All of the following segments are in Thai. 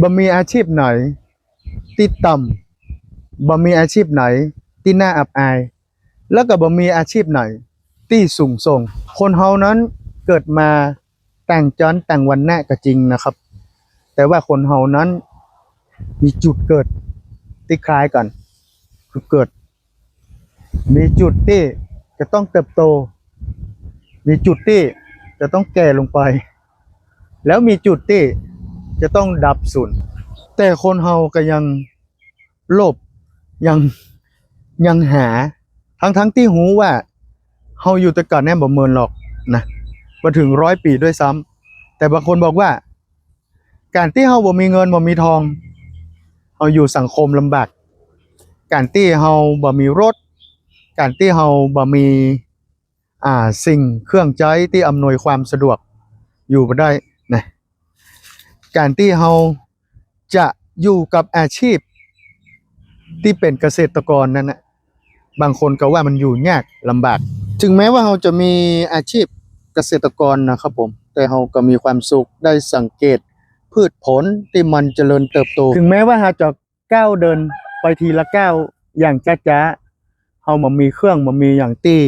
บ่มีอาชีพไหน ที่ต่ำบ่มีอาชีพไหน ที่น่าอับอาย แล้วก็บ่มีอาชีพไหน ที่สูงส่ง คนเฮานั้นเกิดมาแต่งจอนต่างวันแน่ก็จริงนะครับ แต่ว่าคนเฮานั้นมีจุดเกิดที่คล้ายกัน คือเกิด มีจุดที่จะต้องเติบโต มีจุดที่จะต้องแก่ลงไป แล้วมีจุดที่ จะต้องดับสูญแต่คนเฮาก็ยังโลภยังยังหาทั้งทั้งที่หูว่าเฮาอยู่แต่ก่อนแน่บ่เมินหรอกนะมาถึงร้อยปีด้วยซ้ำแต่บางคนบอกว่า การที่เฮาบ่มีเงินบ่มีทองเฮาอยู่สังคมลำบากการที่เฮาบ่มีรถ การที่เฮาบ่มีอ่าสิ่งเครื่องใช้ที่อำนวยความสะดวกอยู่บ่ได้ การที่เฮาจะอยู่กับอาชีพ ที่เป็นเกษตรกรนั้นนะบางคนก็ว่ามันอยู่ยากลำบาก ถึงแม้ว่าเราจะมีอาชีพเกษตรกรนะครับผม แต่เราก็มีความสุขได้สังเกต พืชผลที่มันเจริญเติบโต ถึงแม้ว่าเราจะก้าวเดินไปทีละก้าวอย่างจ้าๆเรามามีเครื่องมามีอย่างที่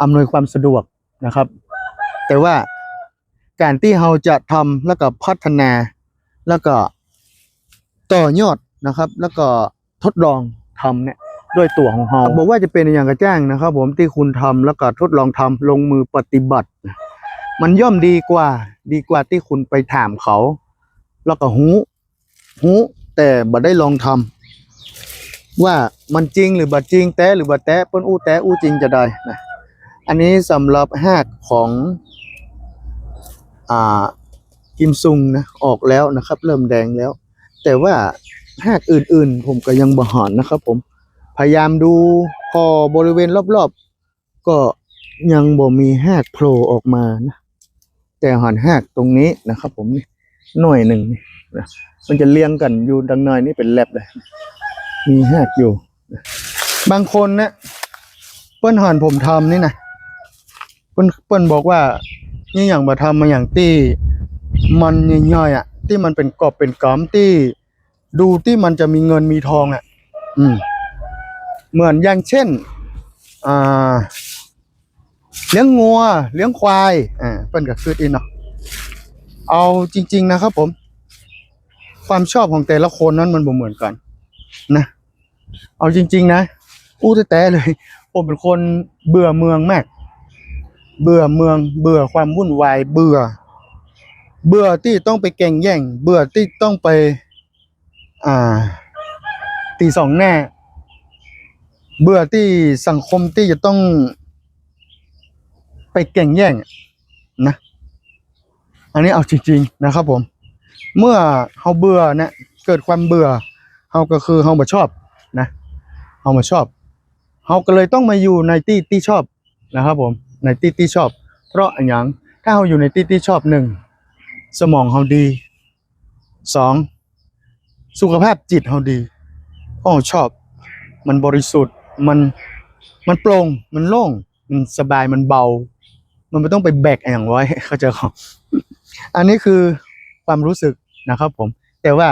อำนวยความสะดวกนะครับ แต่ว่าการที่เราจะทำแล้วก็พัฒนา แล้วก็ต่อยอดนะครับ แล้วก็ทดลองทำเนี่ยด้วยตัวของเราบอกว่าจะเป็นอย่างกระแจ้งนะครับ ผมที่คุณทำแล้วก็ทดลองทำลงมือปฏิบัติ มันย่อมดีกว่า ดีกว่าที่คุณไปถามเขา แล้วก็หูหูแต่บ่ได้ลองทำว่ามันจริงหรือบ่จริงแต่หรือบ่แต่เปิ้นอู้แต่อู้จริงจะได้นะอันนี้สำหรับหากของอ่า กิมซุงนะออกแล้วนะครับ เริ่มแดงแล้ว แต่ว่าหากอื่นๆ ผมก็ยังบ่หอนนะครับ ผมพยายามดูพอบริเวณรอบๆ ก็ยังบ่มีหากโผล่ออกมานะแต่หอนหากตรงนี้นะครับ ผมนี่หน่อยหนึ่งนี่นะมันจะเลี้ยงกันอยู่ดังน่อยนี่เป็นแลบเลยมีหากอยู่นะบางคนนะเปิ้นหอนผมทำนี่นะเปิ้นเปิ้นบอกว่านี่อย่างมาทำมาอย่างที่ มันย่อยๆอะ ที่มันเป็นกรอบเป็นกำที่ ดูที่มันจะมีเงินมีทองอะ อืม เหมือนอย่างเช่นอ่าเลี้ยงงัว เลี้ยงควายอ่าเป็นกับคืดอินเนาะเอาจริง ๆ นะครับผม ความชอบของแต่ละคนนั้นมันบ่เหมือนกัน นะ เอาจริง ๆ นะอู้แต่เลย ผมเป็นคนเบื่อเมืองมาก เบื่อเมือง เบื่อความวุ่นวาย เบื่อ เบื่อที่ต้องไปแก่งแย่ง เบื่อที่ต้องไป อ่า ตีสองแน่ เบื่อที่สังคมที่จะต้อง ไปแก่งแย่งนะ อันนี้เอาจริง ๆ นะครับผม เมื่อเฮาเบื่อเนี่ยเกิดความเบื่อเฮาก็คือเฮาบ่ชอบนะเฮาบ่ชอบเฮาก็เลยต้องมาอยู่ในที่ที่ชอบนะครับผมในที่ที่ชอบ เพราะอันหยังถ้าเฮาอยู่ในที่ที่ชอบหนึ่ง สมองเฮาดีสองสุขภาพจิตเฮาดีโอ้ชอบ มันบริสุทธิ์มันมันโปร่งมันโล่งมันสบายมันเบา มันไม่ต้องไปแบกอย่างไว้เขาจครับอันนี้คือความรู้สึกนะครับ ผม แต่ว่า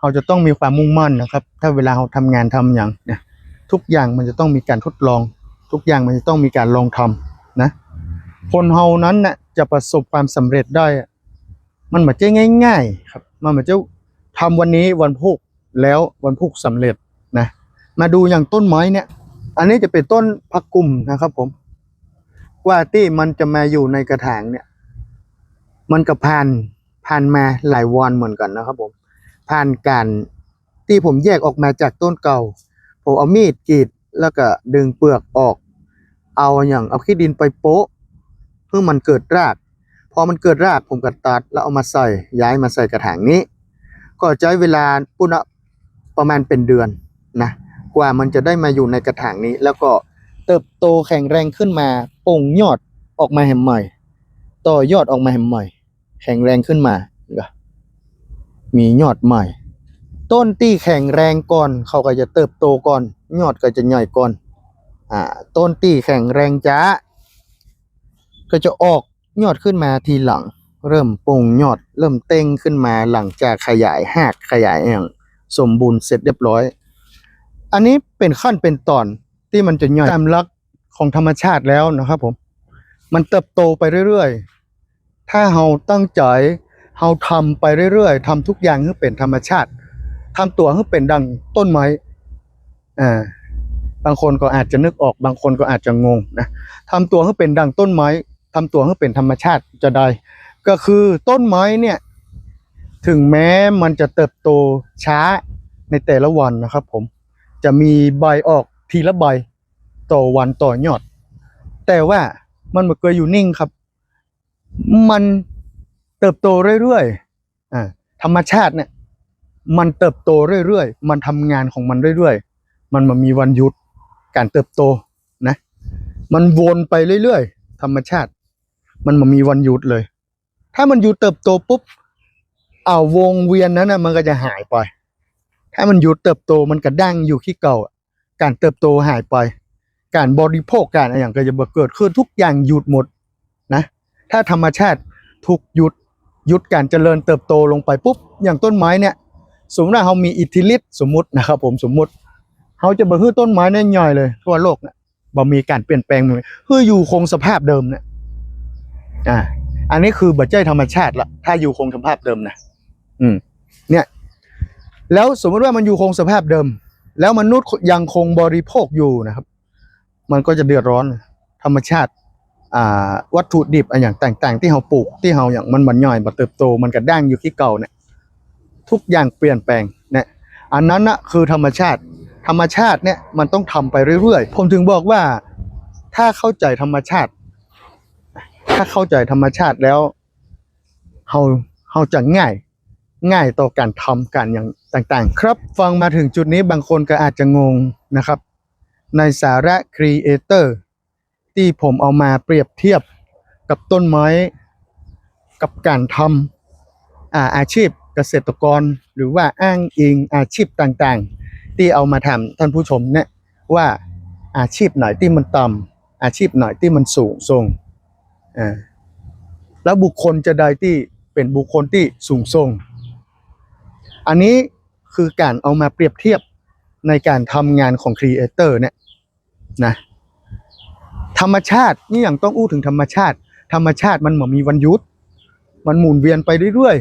เราจะต้องมีความมุ่งมั่นนะครับ ถ้าเวลาเราทำงานทำอย่างเนี่ยทุกอย่างมันจะต้องมีการทดลอง ทุกอย่างมันจะต้องมีการลองทำนะ คนเฮานั้นน่ะจะประสบความสำเร็จได้ มันเหมือนจะง่ายๆครับมันเหมือนจะทำวันนี้วันพุกแล้ววันพุกสำเร็จนะ มาดูอย่างต้นไม้เนี่ย อันนี้จะเป็นต้นพักกุมนะครับ ผม กว่าที่มันจะมาอยู่ในกระถางเนี่ย มันก็ผ่านผ่านมาหลายวันเหมือนกันนะครับ ผม ผ่านการที่ผมแยกออกมาจากต้นเก่า ผมเอามีดกรีดแล้วก็ดึงเปลือกออก เอาอย่างเอาขี้ดินไปโป๊ะเพื่อมันเกิดรากพ อมันเกิดรากผมก็ตัดแล้วเอามาใส่ย้ายมาใส่กระถางนี้ ก็ใช้เวลาปุณะประมาณเป็นเดือนนะกว่ามันจะได้มาอยู่ในกระถางนี้ แล้วก็เติบโตแข็งแรงขึ้นมาป่งยอดออกมาแหมใหม่ ต่อยอดออกมาแหมใหม่ แข็งแรงขึ้นมามียอดใหม่ ต้นที่แข็งแรงก่อนเขาก็จะเติบโตก่อนยอดก็จะใหญ่ก่อนอ่าต้นที่แข็งแรงจ้าก็จะออก ยอดขึ้นมาทีหลัง เริ่มปรุงยอดเริ่มเต้งขึ้นมาหลังจากขยายหากขยายอย่างสมบูรณ์เสร็จเรียบร้อย อันนี้เป็นขั้นเป็นตอนที่มันจะย่อยตามลักของธรรมชาติแล้วนะครับผม มันเติบโตไปเรื่อยๆ ถ้าเราตั้งใจเราทำไปเรื่อยๆทำทุกอย่างให้เป็นธรรมชาติทำตัวให้เป็นดังต้นไม้อ่าบางคนก็อาจจะนึกออก บางคนก็อาจจะงงนะทำตัวให้เป็นดังต้นไม้ ทำตัวให้เป็นธรรมชาติจะได้ ก็คือต้นไม้เนี่ย ถึงแม้มันจะเติบโตช้าในแต่ละวันนะครับ ผมจะมีใบออกทีละใบต่อวันต่อยอด แต่ว่ามันไม่เคยอยู่นิ่งครับ มันเติบโตเรื่อยๆอ่าธรรมชาติเนี่ยมันเติบโตเรื่อยๆ มันทำงานของมันเรื่อยๆ มันมามีวันหยุดการเติบโตนะ มันวนไปเรื่อยๆ ธรรมชาติ มันมามีวันหยุดเลย ถ้ามันหยุดเติบโตปุ๊บเอาวงเวียนนั้นนะมันก็จะหายไป ถ้ามันหยุดเติบโตมันก็ดั้งอยู่ที่เก่า การเติบโตหายไป การบริโภคการอะไรอย่างก็จะเกิดขึ้นทุกอย่างหยุดหมดนะ ถ้าธรรมชาติถูกหยุดหยุดการเจริญเติบโตลงไปปุ๊บอย่างต้นไม้เนี่ย สมมติว่าเขามีอิทธิฤทธิ์สมมตินะครับผมสมมติเขาจะบ่ฮื้อต้นไม้เนี่ยย่อยเลยทั่วโลกเนี่ยบ่มีการเปลี่ยนแปลงเลยคืออยู่คงสภาพเดิมเนี่ย อ่า อันนี้คือบัจจัยธรรมชาติละถ้าอยู่คงสภาพเดิมนะอืม เนี่ย แล้วสมมติว่ามันอยู่คงสภาพเดิม แล้วมนุษย์ยังคงบริโภคอยู่นะครับ มันก็จะเดือดร้อนธรรมชาติอ่าวัตถุดิบอะไรอย่างต่างๆ ที่เราปลูกที่เราอย่างมันมันย่อยมันเติบโต มันกระด้างอยู่ที่เก่าเนี่ยทุกอย่างเปลี่ยนแปลงเนี่ยอันนั้นนะคือธรรมชาติ ธรรมชาติเนี่ยมันต้องทำไปเรื่อยๆ ผมถึงบอกว่าถ้าเข้าใจธรรมชาติ ถ้าเข้าใจธรรมชาติแล้วเฮาเฮาจะง่าย ง่ายต่อการทำการอย่างต่างๆ ครับฟังมาถึงจุดนี้บางคนก็อาจจะงงนะครับ ในสาระครีเอเตอร์ที่ผมเอามาเปรียบเทียบกับต้นไม้กับการทำอาอาชีพเกษตรกร หรือว่าอ้างอิงอาชีพต่างๆ ที่เอามาทำท่านผู้ชมเนี่ยว่าอาชีพไหนที่มันต่ำอาชีพไหนที่มันสูงส่ง แล้วบุคคลจะใดที่เป็นบุคคลที่สูงส่ง อันนี้คือการเอามาเปรียบเทียบในการทำงานของครีเอเตอร์เนี่ยนะธรรมชาตินี่อย่างต้องอู้ถึงธรรมชาติ ธรรมชาติมันเหมือนมีวันยุดมันหมุนเวียนไปเรื่อย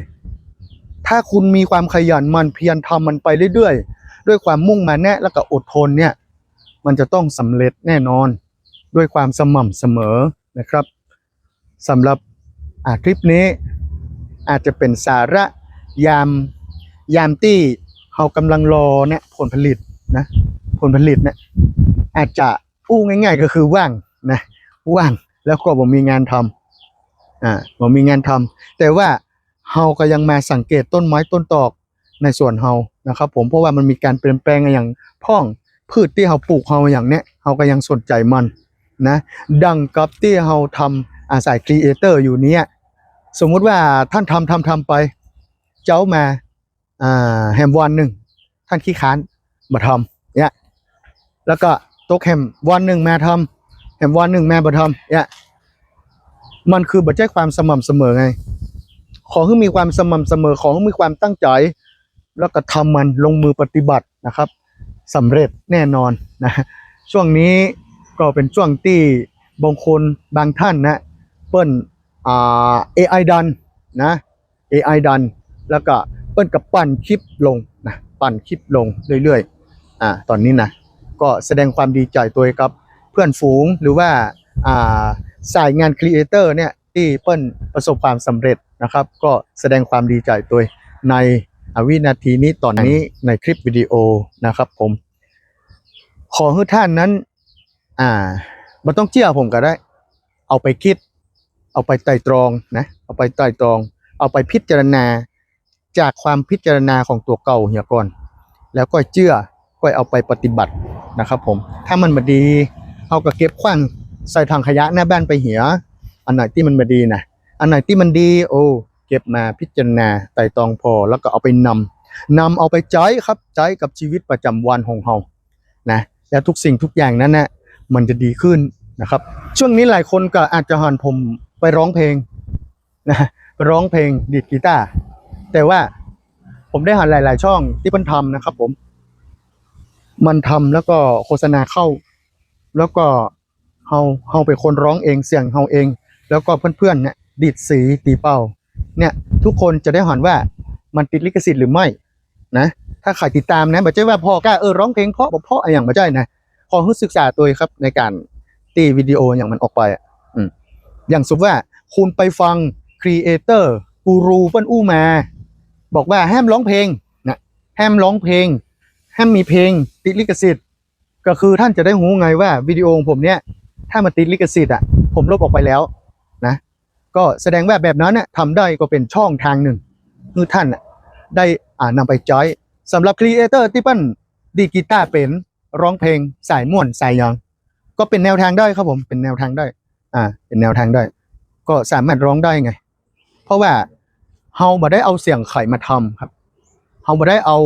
ๆ ถ้าคุณมีความขยันมันเพียรทำมันไปเรื่อยๆ ด้วยความมุ่งมานะแล้วก็อดทนเนี่ย มันจะต้องสำเร็จแน่นอน ด้วยความสม่ำเสมอนะครับ สำหรับอ่าคลิปนี้อาจจะเป็นสาระยามยามที่เรากำลังรอเนี่ยผลผลิตนะผลผลิตเนี่ยอาจจะอู้ง่าย ๆ ก็คือว่างนะว่างแล้วก็บ่มีงานทำอ่าบ่มีงานทำแต่ว่าเฮาก็ยังมาสังเกตต้นไม้ต้นตอกในส่วนเฮานะครับผมเพราะว่ามันมีการเปลี่ยนแปลงอย่างพ่องพืชที่เฮาปลูกเฮาอย่างเนี้ยเฮาก็ยังสนใจมันนะดังกับที่เฮาทำ อาศัยครีเอเตอร์อยู่เนี้ยสมมุติว่าท่านทำทำทำไป เจ้ามาอ่าแฮมวันหนึ่งท่านขี้ค้านมาทำเนี่ยแล้วก็ตกแฮมวันหนึ่งมาทำแฮมวันหนึ่งแม่มาทำเนี่ยมันคือบัจจัยความสม่ำเสมอไง ขอให้มีความสม่ำเสมอขอให้มีความตั้งใจแล้วก็ทำมันลงมือปฏิบัตินะครับสำเร็จแน่นอนนะช่วงนี้ก็เป็นช่วงที่บางคนบางท่านนะ เปิ้นอ่า AI ดันนะ AI ดัน แล้วก็เปิ้นกับปั่นคลิปลงนะปั่นคลิปลงเรื่อยๆอ่าตอนนี้นะก็แสดงความดีใจตัวกับเพื่อนฝูงหรือว่าอ่าสายงานครีเอเตอร์เนี่ยที่เปิ้นประสบความสำเร็จนะครับ ก็แสดงความดีใจตัวในวินาทีนี้ตอนนี้ในคลิปวิดีโอนะครับผม ขอให้ท่านนั้น อ่ามันต้องเชื่อผมก็ได้ เอาไปคิด เอาไปไตร่ตรองนะเอาไปไตร่ตรอง เอาไปพิจารณาจากความพิจารณาของตัวเก่าเหียก่อน แล้วก็เชื่อก็เอาไปปฏิบัตินะครับผมถ้ามันมาดีเอาก็เก็บขว้างใส่ถังขยะหน้าบ้านไปเหียอันไหนที่มันมาดีนะอันไหนที่มันดีโอ้เก็บมาพิจารณาไต่ตรองพอแล้วก็เอาไปนำนำเอาไปใช้ครับใช้กับชีวิตประจำวันของเรานะแล้วทุกสิ่งทุกอย่างนั้นนะมันจะดีขึ้นนะครับ ช่วงนี้หลายคนก็อาจจะหันผม ไปร้องเพลงนะร้องเพลงดีดกีตาร์แต่ว่าผมได้หาหลาย ๆ ช่องที่มันทำนะครับ ผม มันทำแล้วก็โฆษณาเข้า แล้วก็เฮาเฮาเป็นคนร้องเองเสียงเฮาเอง แล้วก็เพื่อน ๆ เนี่ยดีดสีตีเป่า เนี่ย ทุกคนจะได้ห็นว่ามันติดลิขสิทธิ์หรือไม่นะถ้าใครติดตามนะบอกใจว่าพ่อกล้าเออร้องเพลงเพราะบอกเพราะอไรอย่างมาใจนะขอให้ศึกษาตัวเองครับในการตีวิดีโออย่างมันออกไปอะ อย่างสมมติว่าคุณไปฟังครีเอเตอร์กูรูเปิ้นอู้มา บอกว่าห้ามร้องเพลงนะห้ามร้องเพลงห้ามมีเพลงติดลิขสิทธิ์ ก็คือท่านจะได้หูไงว่าวิดีโอของผมเนี่ยถ้ามันติดลิขสิทธิ์อะผมลบออกไปแล้วนะก็แสดงว่าแบบนั้นเนี่ยทำได้ก็เป็นช่องทางหนึ่งคือท่านได้อ่านำไปจอยสำหรับครีเอเตอร์ที่เปิ้นดีกีตาร์เป็นร้องเพลงสายม่วนสายยังก็เป็นแนวทางได้ครับผมเป็นแนวทางได้ อ่าเป็นแนวทางได้ ก็สามารถร้องได้ไง เพราะว่าเฮาบ่ได้เอาเสียงไข่มาทำครับเฮาบ่ได้เอา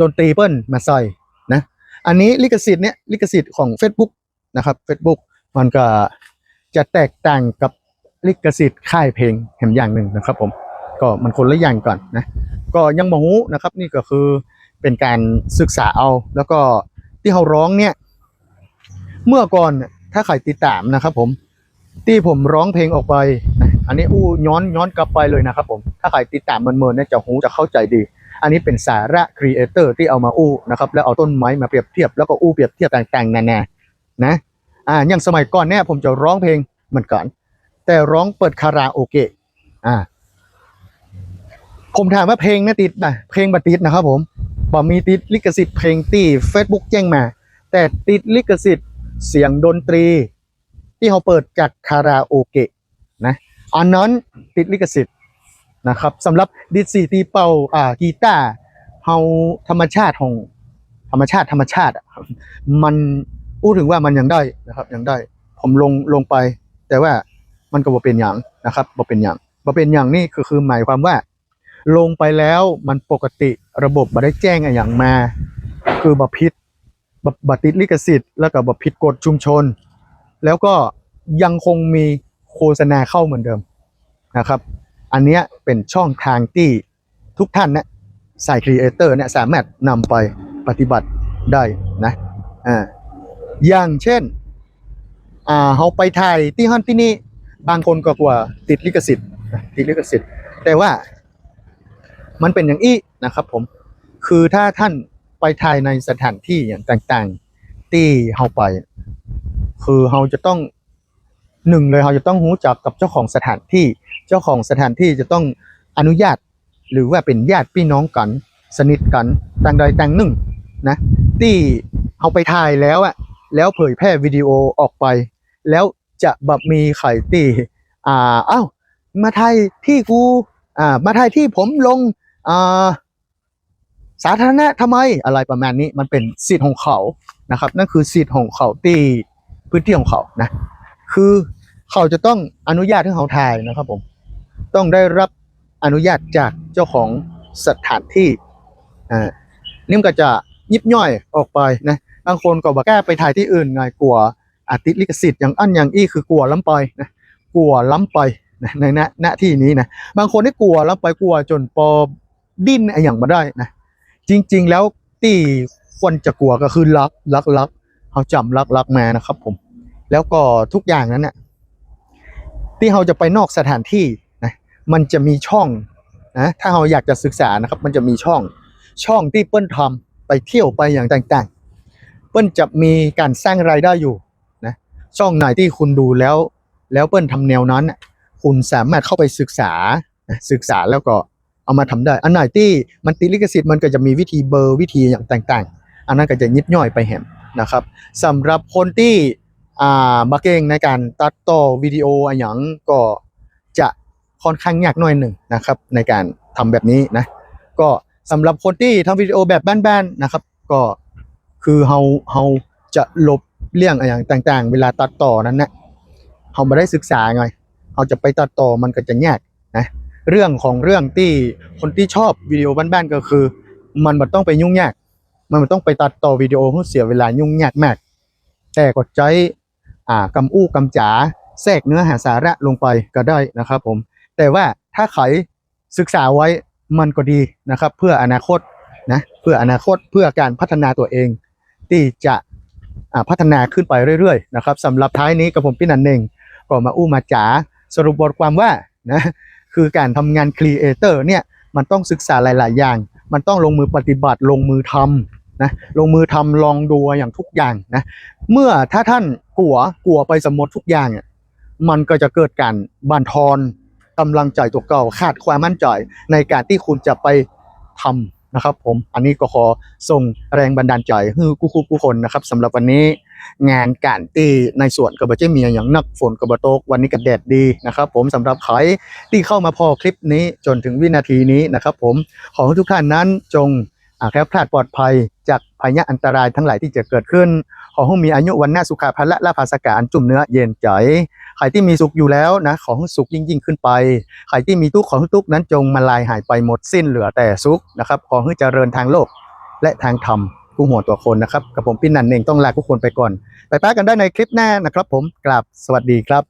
ดนตรีเปิ้นมาใส่นะอันนี้ลิขสิทธิ์เนี่ยลิขสิทธิ์ของ Facebook นะครับ Facebook มันก็จะแตกต่างกับลิขสิทธิ์ค่ายเพลงแห่งอย่างหนึ่งนะครับ ผมก็มันคนละอย่างก่อนนะก็ยังบ่ฮู้นะครับ นี่ก็คือเป็นการศึกษาเอา แล้วก็ที่เขาร้องเนี่ย เมื่อก่อนถ้าใครติดตามนะครับผม ที่ผมร้องเพลงออกไปนะอันนี้อู้ย้อนย้อนกลับไปเลยนะครับผมถ้าใครติดตามมันเมินเนี่ยจะหูจะเข้าใจดี อันนี้เป็นสาระครีเอเตอร์ที่เอามาอู้นะครับแล้วเอาต้นไม้มาเปรียบเทียบแล้วก็อู้เปรียบเทียบต่างๆนานานะอ่าอย่างสมัยก่อนเนี่ยผมจะร้องเพลงเหมือนกัน แต่ร้องเปิดคาราโอเกะอ่าผมถามว่าเพลงเนี่ยติดนะเพลงบัติดนะครับผมบ่มีติดลิขสิทธิ์เพลงที่ Facebook แจ้งมา แต่ติดลิขสิทธิ์เสียงดนตรี ที่เขาเปิดจากคาราโอเกะนะอันนั้นติดลิขสิทธิ์นะครับสำหรับดิสซีตีเป่าอ่ากีตาร์เฮาธรรมชาติของธรรมชาติธรรมชาติอะมันพูดถึงว่ามันยังได้นะครับยังได้ ผมลงลงไป แต่ว่ามันก็บ่เป็นอย่างนะครับบ่เป็นอย่างบ่เป็นอย่างนี่คือคือหมายความว่า ลงไปแล้วมันปกติระบบบ่ได้แจ้งอะอย่างมา คือบ่ผิดบ่บ่ติดลิขสิทธิ์แล้วก็บ่ผิดกฎชุมชน แล้วก็ยังคงมีโฆษณาเข้าเหมือนเดิมนะครับ อันนี้เป็นช่องทางที่ทุกท่านเนี่ยสายครีเอเตอร์เนี่ยสามารถนำไปปฏิบัติได้นะอ่าอย่างเช่นอ่าเขาไปถ่ายที่ฮันที่นี่บางคนก็กลัวติดลิขสิทธิ์ติดลิขสิทธิ์ แต่ว่ามันเป็นอย่างอี้นะครับผมคือถ้าท่านไปถ่ายในสถานที่อย่างต่างๆ ที่เขาไป คือเราจะต้องหนึ่งเลยเราจะต้องรู้จักกับเจ้าของสถานที่ เจ้าของสถานที่จะต้องอนุญาต หรือว่าเป็นญาติพี่น้องกันสนิทกันต่างใดต่างหนึ่งนะที่เขาไปถ่ายแล้วอะแล้วเผยแพร่วิดีโอออกไป แล้วจะแบบมีใครที่อ่าเอ้ามาถ่ายที่กูอ่ามาถ่ายที่ผมลงอ่าสาธารณะทำไมอะไรประมาณนี้มันเป็นสิทธิ์ของเขานะครับ นั่นคือสิทธิ์ของเขาที่ พื้นที่ของเขานะคือเขาจะต้องอนุญาตให้เขาถ่ายนะครับผมต้องได้รับอนุญาตจากเจ้าของสถานที่อ่านี่มันก็จะยิบย่อยออกไปนะบางคนก็บอกแก้ไปถ่ายที่อื่นไงกลัวอาติลิขสิทธิ์อย่างอันอย่างอี้คือกลัวล้ำไปนะกลัวล้ำไปนะในณณที่นี้นะบางคนที่กลัวล้ำไปกลัวจนปอดิ้นอะไรอย่างมาได้นะจริง ๆ แล้วที่ควรจะกลัวก็คือลักลักลักเขาจำลักลักมานะครับผม แล้วก็ทุกอย่างนั้นเนี่ยที่เราจะไปนอกสถานที่นะมันจะมีช่องนะถ้าเราอยากจะศึกษานะครับ มันจะมีช่องช่องที่เปิ้ลทำไปเที่ยวไปอย่างต่างๆ เปิ้ลจะมีการสร้างรายได้อยู่นะช่องไหนที่คุณดูแล้ว แล้วเปิ้ลทำแนวนั้นน่ะคุณสามารถเข้าไปศึกษาศึกษาแล้วก็เอามาทำได้ อันไหนที่มันติลิขสิทธิ์มันก็จะมีวิธีเบอร์วิธีอย่างต่าง ๆ อันนั้นก็จะยิบย่อยไปแหมนะครับสำหรับคนที่ อ่าบักเก่งในการตัดต่อวิดีโออะไรอย่างก็จะค่อนข้างยากหน่อยหนึ่งนะครับ ในการทำแบบนี้นะ ก็สำหรับคนที่ทำวิดีโอแบบบ้านๆนะครับ ก็คือเฮาเฮาจะลบเรื่องอะไรอย่างต่าง ๆ เวลาตัดต่อนั้นนะเฮาไม่ได้ศึกษาไงเฮาจะไปตัดต่อมันก็จะยากนะเรื่องของเรื่องที่คนที่ชอบวิดีโอบ้านๆก็คือ มันมันต้องไปยุ่งยากมันมันต้องไปตัดต่อวิดีโอให้เสียเวลายุ่งยากมาก แต่กดใจ อ่ากำอู้กำจ๋าแทรกเนื้อหาสาระลงไปก็ได้นะครับผม แต่ว่าถ้าใครศึกษาไว้มันก็ดีนะครับ เพื่ออนาคตนะเพื่ออนาคตเพื่อการพัฒนาตัวเอง ที่จะอ่าพัฒนาขึ้นไปเรื่อยๆนะครับสำหรับท้ายนี้กับผมพี่นันเองก็มาอู้มาจ๋าสรุปบทความว่านะคือการทำงานครีเอเตอร์เนี่ยมันต้องศึกษาหลาย ๆ อย่าง มันต้องลงมือปฏิบัติลงมือทำ นะลงมือทำลองดูอย่างทุกอย่างนะเมื่อถ้าท่านกลัวกลัวไปสมมติทุกอย่างอะมันก็จะเกิดการบั่นทอนกำลังใจตัวเก่าขาดความมั่นใจในการที่คุณจะไปทำนะครับ ผมอันนี้ก็ขอส่งแรงบันดาลใจให้กู้คูกูคนนะครับสำหรับวันนี้งานการตีในสวนกับบเจมีอย่างนักฝนกับบตกวันนี้ก็แดดดีนะครับ ผมสำหรับใครที่เข้ามาพอคลิปนี้จนถึงวินาทีนี้นะครับ ผมขอให้ทุกท่านนั้นจง แคล้วคลาดปลอดภัยจากภัยอันตรายทั้งหลายที่จะเกิดขึ้น ขอให้มีอายุวันหน้าสุขาภละและภาสกาอันจุ่มเนื้อเย็นใจใครที่มีสุขอยู่แล้วนะขอให้สุขยิ่งยิ่งขึ้นไปใครที่มีทุกข์ขอให้ทุกข์นั้นจงมาลายหายไปหมดสิ้นเหลือแต่สุขนะครับขอให้เจริญทางโลกและทางธรรมผู้หัวตัวคนนะครับกับผมพี่นันเองต้องลาทุกคนไปก่อน ไปป้ากันได้ในคลิปหน้านะครับ ผมกราบสวัสดีครับ